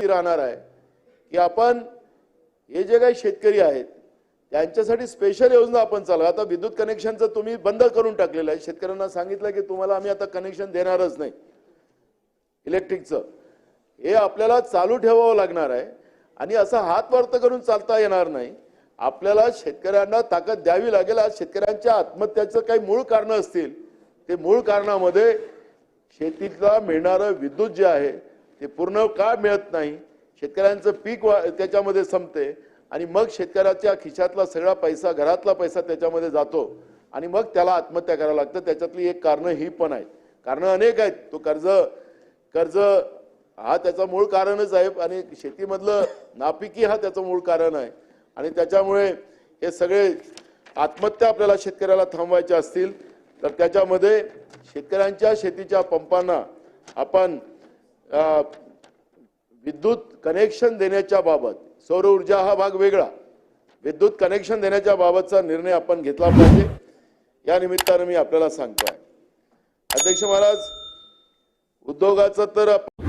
ती राहणार आहे. की आपण हे जे काही शेतकरी आहेत त्यांच्यासाठी स्पेशल योजना आपण चालू आता विद्युत कनेक्शनचं तुम्ही बंद करून टाकलेलं आहे शेतकऱ्यांना सांगितलं की तुम्हाला आम्ही आता कनेक्शन देणारच नाही. इलेक्ट्रिकचं हे आपल्याला चालू ठेवावं लागणार आहे. आणि असं हात वर्त करून चालता येणार नाही. आपल्याला शेतकऱ्यांना ताकद द्यावी लागेल. आज शेतकऱ्यांच्या आत्महत्याचं काही मूळ कारणं असतील ते मूळ कारणामध्ये शेतीला मिळणारं विद्युत जे आहे ते पूर्ण का मिळत नाही? शेतकऱ्यांचं पीक वा त्याच्यामध्ये संपते आणि मग शेतकऱ्याच्या खिशातला सगळा पैसा घरातला पैसा त्याच्यामध्ये जातो आणि मग त्याला आत्महत्या करावं लागतं. त्याच्यातली एक कारणं ही पण आहेत. कारणं अनेक आहेत. तो कर्ज कर्ज हा त्याचं मूळ कारणच आहे आणि शेतीमधलं नापिकी हा त्याचं मूळ कारण आहे. आणि त्याच्यामुळे हे सगळे आत्महत्या आपल्याला शेतकऱ्याला थांबवायच्या असतील तर त्याच्यामध्ये शेतकऱ्यांच्या शेतीच्या पंपांना आपण विद्युत कनेक्शन देण्याच्या बाबत सौर ऊर्जा हा भाग वेगळा. विद्युत कनेक्शन देण्याच्या बाबतचा निर्णय आपण घेतला पाहिजे. या निमित्तानं मी आपल्याला सांगतोय. अध्यक्ष महाराज उद्योगाचं तर आपण